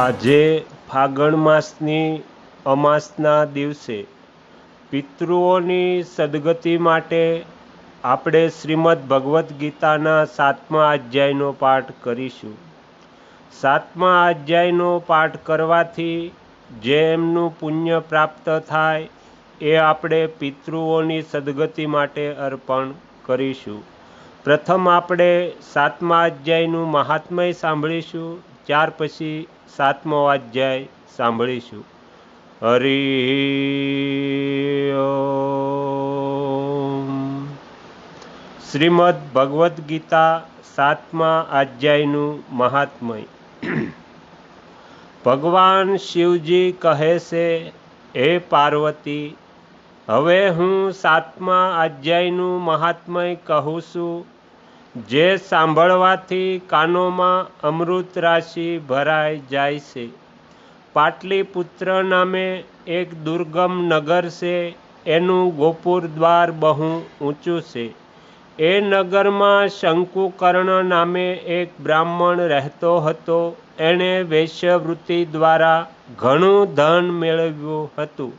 આજે ફાગણ માસની અમાસના દિવસે પિતૃઓની સદગતિ માટે આપણે શ્રીમદ્ ભગવદ્ ગીતાના સાતમા અધ્યાયનો પાઠ કરીશું. સાતમા અધ્યાયનો પાઠ કરવાથી જે એમનું પુણ્ય પ્રાપ્ત થાય એ આપણે પિતૃઓની સદગતિ માટે અર્પણ કરીશું. પ્રથમ આપણે સાતમા અધ્યાયનું મહાત્મય સાંભળીશું, ત્યાર પછી સાતમો અધ્યાય સાંભળીશું. હરિ શ્રીમદ ભગવદ્ ગીતા સાતમા અધ્યાયનું મહાત્મય. ભગવાન શિવજી કહે છે, હે પાર્વતી, હવે હું સાતમા અધ્યાયનું મહાત્મય કહું છું. જે સાંભળવાથી કાનોમાં અમૃત રાશિ ભરાઈ જાય છે. પાટલીપુત્ર નામે એક દુર્ગમ નગર છે. એનું ગોપુર દ્વાર બહુ ઊંચું છે. એ નગરમાં શંકુકર્ણ નામે એક બ્રાહ્મણ રહેતો હતો. એણે વૈશ્યવૃત્તિ દ્વારા ઘણું ધન મેળવ્યું હતું.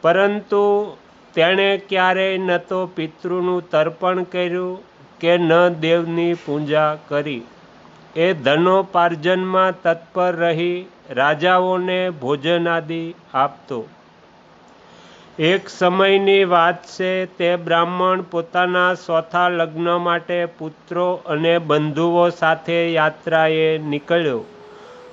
પરંતુ તેણે ક્યારેય ન તો પિતૃનું તર્પણ કર્યું. કે ન દેવની પૂજા કરી. એ ધનોપાર્જનમાં તત્પર રહી રાજાઓને ભોજન આદિ આપતો. એક સમયની વાત છે, તે બ્રાહ્મણ પોતાના ચોથા લગ્ન માટે પુત્રો અને બંધુઓ સાથે યાત્રાએ નીકળ્યો.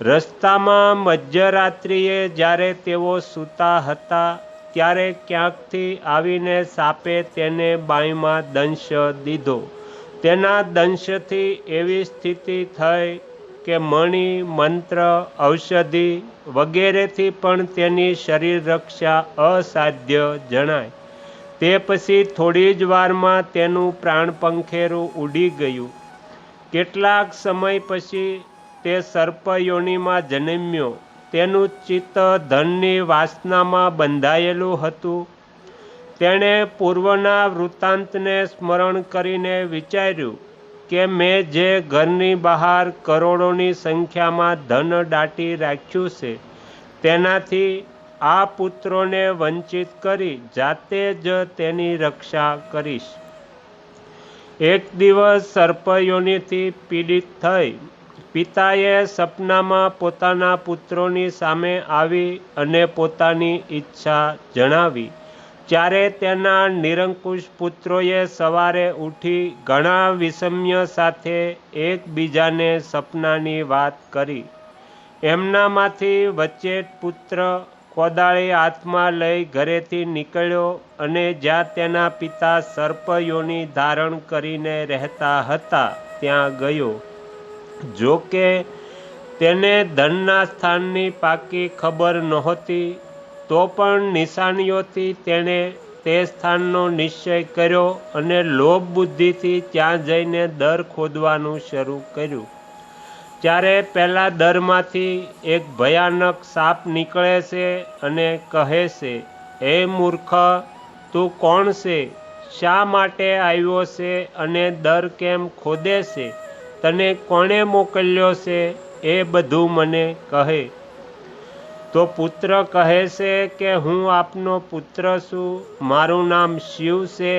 રસ્તામાં મધ્યરાત્રિએ જ્યારે તેઓ સૂતા હતા, ત્યારે ક્યાંકથી આવીને સાપે તેને બાઈમાં દંશ દીધો. તેના દંશથી એવી સ્થિતિ થઈ કે મણિ, મંત્ર, ઔષધિ વગેરેથી પણ તેની શરીર રક્ષા અસાધ્ય જણાય. તે પછી થોડી જ વારમાં તેનું પ્રાણ પંખેરું ઉડી ગયું. કેટલાક સમય પછી તે સર્પયોનીમાં જન્મ્યો. તેનું ચિત્ત ધનની વાસનામાં બંધાયેલું હતું. તેણે પૂર્વના વૃત્તાંતને સ્મરણ કરીને વિચાર્યું કે મેં જે ઘરની બહાર કરોડોની સંખ્યામાં ધન દાટી રાખ્યું છે, તેનાથી આ પુત્રોને વંચિત કરી જાતે જ તેની રક્ષા કરીશ. એક દિવસ સર્પયોનીથી પીડિત થઈ પિતાએ સપનામાં પોતાના પુત્રોની સામે આવી અને પોતાની ઈચ્છા જણાવી ત્યારે તેના નિરંકુશ પુત્રોએ સવારે ઉઠી ઘણા વિષમ્ય સાથે એકબીજાને સપનાની વાત કરી. એમનામાંથી વચ્ચે પુત્ર કોદાળી હાથમાં લઈ ઘરેથી નીકળ્યો અને જ્યાં તેના પિતા સર્પયોની ધારણ કરીને રહેતા હતા, ત્યાં ગયો. જો કે તેને ધનના સ્થાનની પાકી ખબર નહોતી તો પણ નિશાનીઓથી તેણે તે સ્થાનનો નિશ્ચય કર્યો અને લોભ બુદ્ધિથી ત્યાં જઈને દર ખોદવાનું શરૂ કર્યું. ત્યારે પહેલાં દરમાંથી એક ભયાનક સાપ નીકળે છે અને કહે છે, હે મૂર્ખ, તું કોણ છે? શા માટે આવ્યો છે અને દર કેમ ખોદે છે? તને કોણે મોકલ્યો છે? એ બધું મને કહે. તો પુત્ર કહે છે કે હું આપનો પુત્ર છું, મારું નામ શિવ છે.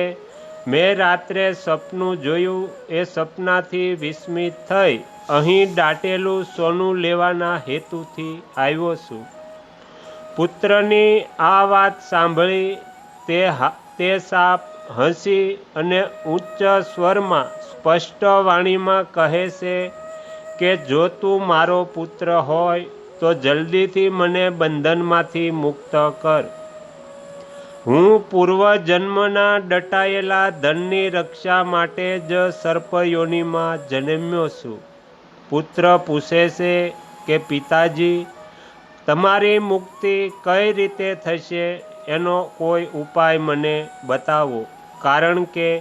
મેં રાત્રે સપનું જોયું, એ સપનાથી વિસ્મિત થઈ, અહીં દાટેલું સોનું લેવાના હેતુથી આવ્યો છું. પુત્રની આ વાત સાંભળી તે તે સાપ હસી અને ઉચ્ચ સ્વરમાં સ્પષ્ટ વાણીમાં કહે છે કે જો તું મારો પુત્ર હોય તો જલ્દીથી મને બંધનમાંથી મુક્ત કર. હું પૂર્વજન્મના ડટાયેલા ધનની રક્ષા માટે જ સર્પયોનીમાં જન્મ્યો છું. પુત્ર પૂછે છે કે, પિતાજી, તમારી મુક્તિ કઈ રીતે થશે? એનો કોઈ ઉપાય મને બતાવો. કારણ કે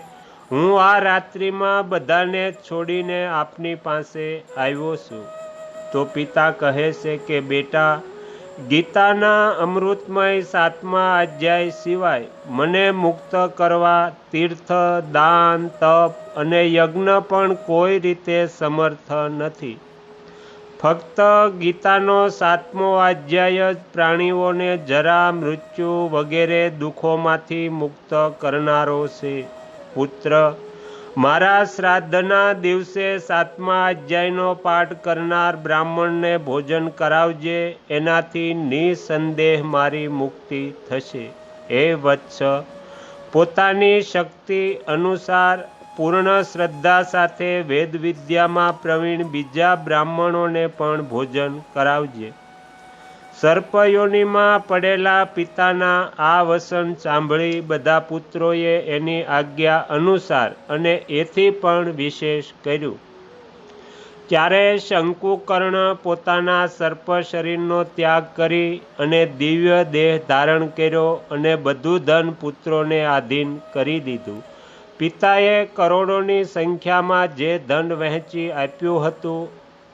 હું આ રાત્રિમાં બધાને છોડીને આપની પાસે આવ્યો છું. તો પિતા કહે છે કે, બેટા, ગીતાના અમૃતમય સાતમા અધ્યાય સિવાય મને મુક્ત કરવા તીર્થ, દાન, તપ અને યજ્ઞ પણ કોઈ રીતે સમર્થ નથી. ફક્ત ગીતાનો સાતમો અધ્યાય જ પ્રાણીઓને જરા મૃત્યુ વગેરે દુઃખોમાંથી મુક્ત કરનારો છે. પુત્ર મારા શ્રાદ્ધના દિવસે સાતમા અધ્યાયનો પાઠ કરનાર બ્રાહ્મણને ભોજન કરાવજે, એનાથી નિસંદેહ મારી મુક્તિ થશે. એ વત્સ, પોતાની શક્તિ અનુસાર પૂર્ણ શ્રદ્ધા સાથે વેદ વિદ્યામાં પ્રવીણ બીજા બ્રાહ્મણોને પણ ભોજન કરાવજે. સર્પયોનીમાં પડેલા પિતાના આ વસન સાંભળી બધા પુત્રોએ એની આજ્ઞા અનુસાર અને એથી પણ વિશેષ કર્યું. ત્યારે શંકુકર્ણ પોતાના સર્પ શરીરનો ત્યાગ કરી અને દિવ્ય દેહ ધારણ કર્યો અને બધું ધન પુત્રોને આધીન કરી દીધું. પિતાએ કરોડોની સંખ્યામાં જે ધન વહેંચી આપ્યું હતું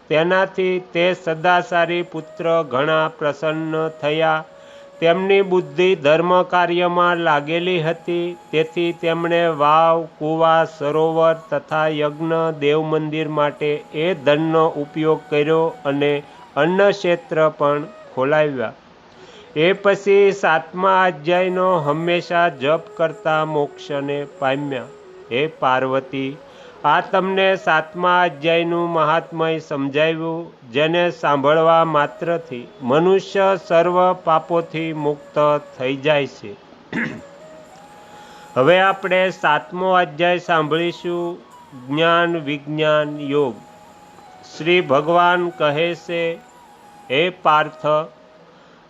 તેનાથી તે સદાસારી પુત્ર ઘણા પ્રસન્ન થયા. તેમની બુદ્ધિ ધર્મ કાર્યમાં લાગેલી હતી. તેથી તેમણે વાવ, કુવા, સરોવર તથા યજ્ઞ દેવ મંદિર માટે એ ધનનો ઉપયોગ કર્યો અને અન્ન ક્ષેત્ર પણ ખોલાવ્યા. એ પછી સાતમા અધ્યાયનો હંમેશા જપ કરતા મોક્ષને પામ્યા. હે પાર્વતી આ તમને સાતમા અધ્યાયનું મહાત્મય સમજાવ્યું, જેને સાંભળવા માત્રથી મનુષ્ય સર્વ પાપોથી મુક્ત થઈ જાય છે. હવે આપણે સાતમો અધ્યાય સાંભળીશું, જ્ઞાન વિજ્ઞાન યોગ. શ્રી ભગવાન કહે છે, હે પાર્થ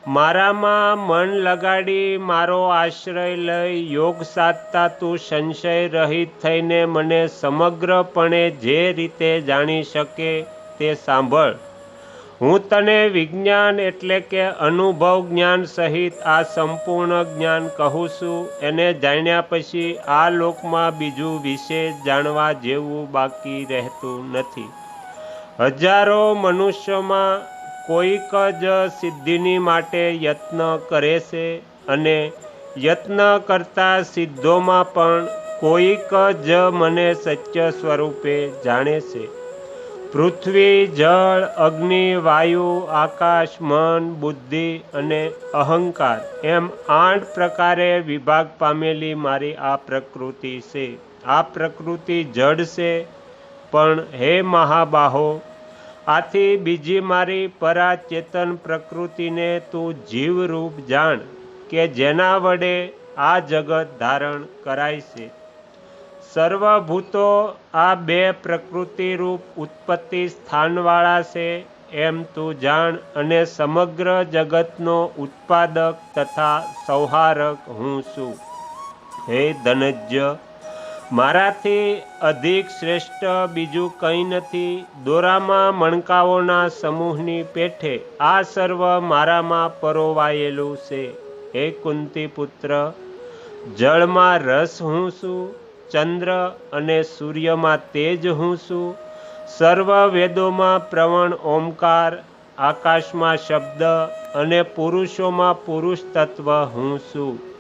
મારામાં મન લગાડી મારો આશ્રય લઈ યોગ સાધતા તું સંશય રહિત થઈને મને સમગ્રપણે જે રીતે જાણી શકે તે સાંભળ. હું તને વિજ્ઞાન એટલે કે અનુભવ જ્ઞાન સહિત આ સંપૂર્ણ જ્ઞાન કહું છું. એને જાણ્યા પછી આ લોકમાં બીજું વિશેષ જાણવા જેવું બાકી રહેતું નથી. હજારો મનુષ્યોમાં કોઈક જ સિદ્ધિની માટે યત્ન કરે છે અને યત્ન કરતા સિદ્ધોમાં પણ કોઈક જ મને સત્ય સ્વરૂપે જાણે છે. પૃથ્વી, જળ, અગ્નિ, વાયુ, આકાશ, મન, બુદ્ધિ અને અહંકાર એમ આઠ પ્રકારે વિભાગ પામેલી મારી આ પ્રકૃતિ છે. આ પ્રકૃતિ જડ છે, પણ હે મહાબાહો આથી બીજી મારી પરાચેતન પ્રકૃતિને તું જીવરૂપ જાણ કે જેના વડે આ જગત ધારણ કરાય છે. સર્વભૂતો આ બે પ્રકૃતિરૂપ ઉત્પત્તિ સ્થાનવાળા છે એમ તું જાણ અને સમગ્ર જગતનો ઉત્પાદક તથા સંહારક હું છું. હે ધનજ્ય મારાથી અધિક શ્રેષ્ઠ બીજું કંઈ નથી. દોરામાં મણકાઓના સમૂહની પેઠે આ સર્વ મારામાં પરોવાયેલું છે. હે કુંતી પુત્ર જળમાં રસ હું છું, ચંદ્ર અને સૂર્યમાં તેજ હું છું. સર્વ વેદોમાં પ્રવણ ઓમકાર, આકાશમાં શબ્દ અને પુરુષોમાં પુરુષ તત્વ હું છું.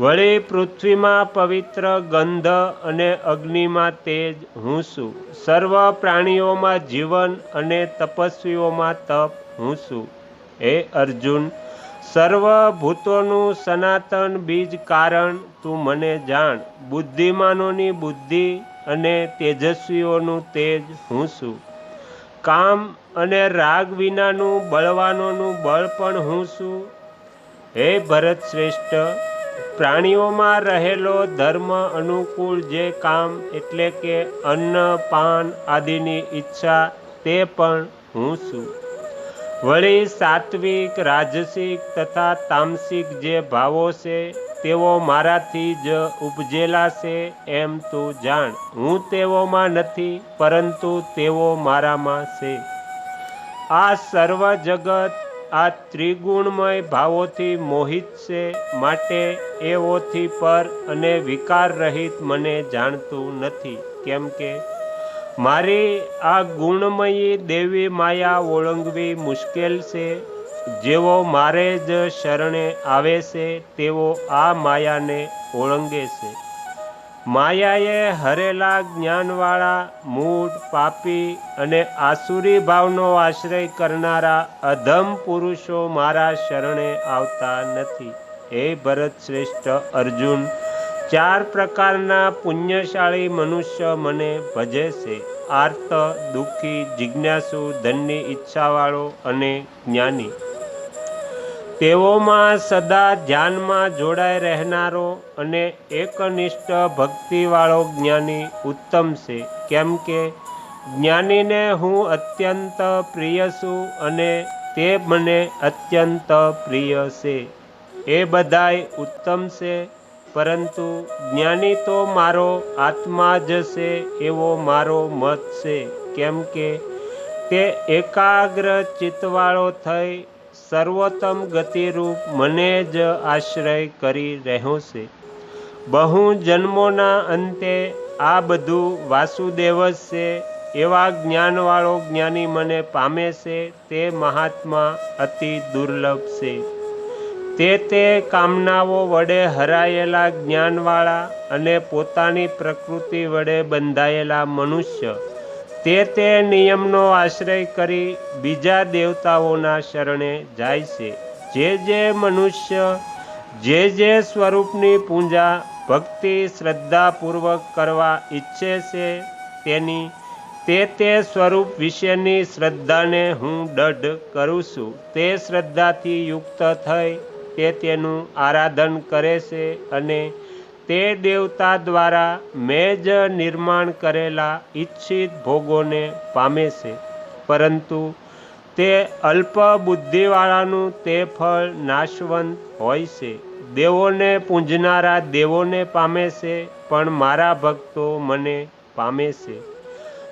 વળી પૃથ્વીમાં પવિત્ર ગંધ અને અગ્નિમાં તેજ હું છું. સર્વ પ્રાણીઓમાં જીવન અને તપસ્વીઓમાં તપ હું છું. હે અર્જુન સર્વ ભૂતોનું સનાતન બીજ કારણ તું મને જાણ. બુદ્ધિમાનોની બુદ્ધિ અને તેજસ્વીઓનું તેજ હું છું. કામ અને રાગ વિનાનું બળવાનોનું બળ પણ હું છું. હે ભરત શ્રેષ્ઠ પ્રાણીઓમાં રહેલો ધર્મ અનુકૂળ જે કામ એટલે કે અન્ન, પાન આદિની ઈચ્છા તે પણ હું છું. વળી સાત્વિક, રાજસિક તથા તામસિક જે ભાવો છે તેઓ મારાથી જ ઉપજેલા છે એમ તું જાણ. હું તેઓમાં નથી, પરંતુ તેઓ મારામાં છે. આ સર્વ જગત આ ત્રિગુણમય ભાવોથી મોહિત છે, માટે એઓથી પર અને વિકાર રહિત મને જાણતું નથી. કેમ કે મારી આ ગુણમયી દેવી માયા ઓળંગવી મુશ્કેલ છે, જેઓ મારે જ શરણે આવે છે, તેઓ આ માયાને ઓળંગે છે. માયાએ હરેલા જ્ઞાનવાળા, મૂઢ, પાપી અને આસુરી ભાવનો આશ્રય કરનારા અધમ પુરુષો મારા શરણે આવતા નથી. હે ભરત શ્રેષ્ઠ અર્જુન, ચાર પ્રકારના પુણ્યશાળી મનુષ્ય મને ભજે છે. આર્ત, દુઃખી, જિજ્ઞાસુ, ધનની ઈચ્છાવાળો અને જ્ઞાની. તેઓમાં સદા ધ્યાનમાં જોડાઈ રહેનારો અને એકનિષ્ઠ ભક્તિવાળો જ્ઞાની ઉત્તમ છે. કેમ કે જ્ઞાનીને હું અત્યંત પ્રિય છું અને તે મને અત્યંત પ્રિય છે. એ બધાય ઉત્તમ છે, પરંતુ જ્ઞાની તો મારો આત્મા જ છે એવો મારો મત છે. કેમ કે તે એકાગ્ર ચિત્તવાળો થઈ સર્વોત્તમ ગતિરૂપ મને જ આશ્રય કરી રહ્યો છે. બહુ જન્મોના અંતે આ બધું વાસુદેવ છે, એવા જ્ઞાનવાળો જ્ઞાની મને પામે છે, તે મહાત્મા અતિ દુર્લભ છે. તે તે કામનાઓ વડે હરાયેલા જ્ઞાનવાળા અને પોતાની પ્રકૃતિ વડે બંધાયેલા મનુષ્ય તે તે નિયમનો આશ્રય કરી બીજા દેવતાઓના શરણે જાય છે. જે જે મનુષ્ય, જે જે સ્વરૂપની પૂજા ભક્તિ શ્રદ્ધાપૂર્વક કરવા ઈચ્છે છે, તેની તે તે સ્વરૂપ વિશેની શ્રદ્ધાને હું દઢ કરું છું. તે શ્રદ્ધાથી યુક્ત થઈ તે તેનું આરાધન કરે છે અને તે દેવતા દ્વારા મેં જ નિર્માણ કરેલા ઈચ્છિત ભોગોને પામે છે. પરંતુ તે અલ્પ બુદ્ધિવાળાનું તે ફળ નાશવંત હોય છે. દેવોને પૂંજનારા દેવોને પામે છે, પણ મારા ભક્તો મને પામે છે.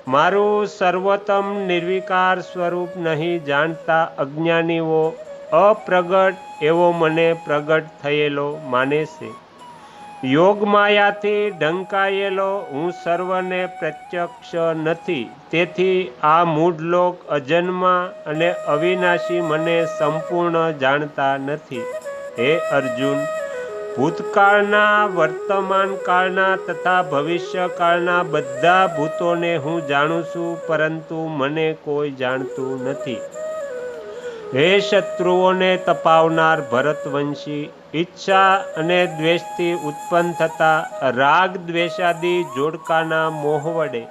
મારું સર્વોત્તમ નિર્વિકાર સ્વરૂપ નહીં જાણતા અજ્ઞાનીઓ અપ્રગટ એવો મને પ્રગટ થયેલો માને છે. યોગ માયાથી ઢંકાયેલો હું સર્વને પ્રત્યક્ષ નથી. તેથી આ મૂઢલોક અજન્મા અને અવિનાશી મને સંપૂર્ણ જાણતા નથી. હે અર્જુન, ભૂતકાળના, વર્તમાન કાળના તથા ભવિષ્યકાળના બધા ભૂતોને હું જાણું છું, પરંતુ મને કોઈ જાણતું નથી. હે શત્રુઓને તપાવનાર ભરતવંશી ઈચ્છા અને દ્વેષથી ઉત્પન્ન થતા રાગ દ્વેષાદી જોડકાના મોહ વડે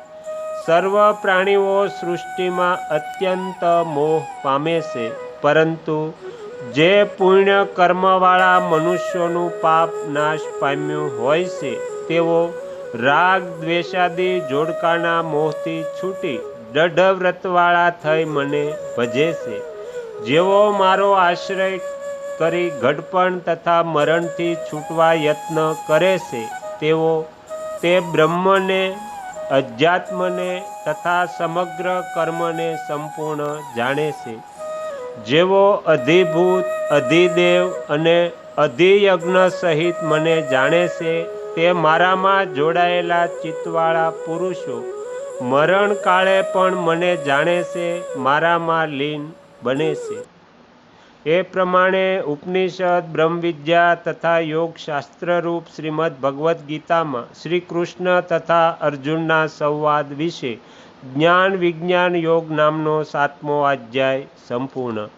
સર્વ પ્રાણીઓ સૃષ્ટિમાં અત્યંત મોહ પામે છે. પરંતુ જે પુણ્ય કર્મવાળા મનુષ્યોનું પાપ નાશ પામ્યું હોય છે, તેઓ રાગ દ્વેષાદી જોડકાના મોહથી છૂટી દઢવ્રતવાળા થઈ મને ભજે છે. જેવો મારો આશ્રય કરી ઘડપણ તથા મરણથી છૂટવા યત્ન કરે છે. તેઓ તે બ્રહ્મને, અધ્યાત્મને તથા સમગ્ર કર્મને સંપૂર્ણ જાણે છે. જેઓ અધિભૂત, અધિદેવ અને અધિયજ્ઞ સહિત મને જાણે છે તે મારામાં જોડાયેલા ચિત્તવાળા પુરુષો. મરણ કાળે પણ મને જાણે છે મારામાં લીન બને છે. એ પ્રમાણે ઉપનિષદ, બ્રહ્મવિદ્યા તથા યોગશાસ્ત્રરૂપ શ્રીમદ ભગવદ્ ગીતામાં શ્રી કૃષ્ણ તથા અર્જુનના સંવાદ વિશે જ્ઞાન વિજ્ઞાન યોગ નામનો સાતમો અધ્યાય સંપૂર્ણ.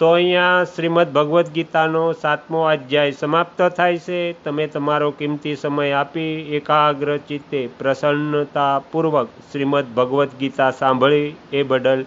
તો અહીંયા શ્રીમદ ભગવદ્ ગીતાનો સાતમો અધ્યાય સમાપ્ત થાય છે. તમે તમારો કિંમતી સમય આપી એકાગ્ર ચિત્તે પ્રસન્નતાપૂર્વક શ્રીમદ ભગવદ્ ગીતા સાંભળી એ બદલ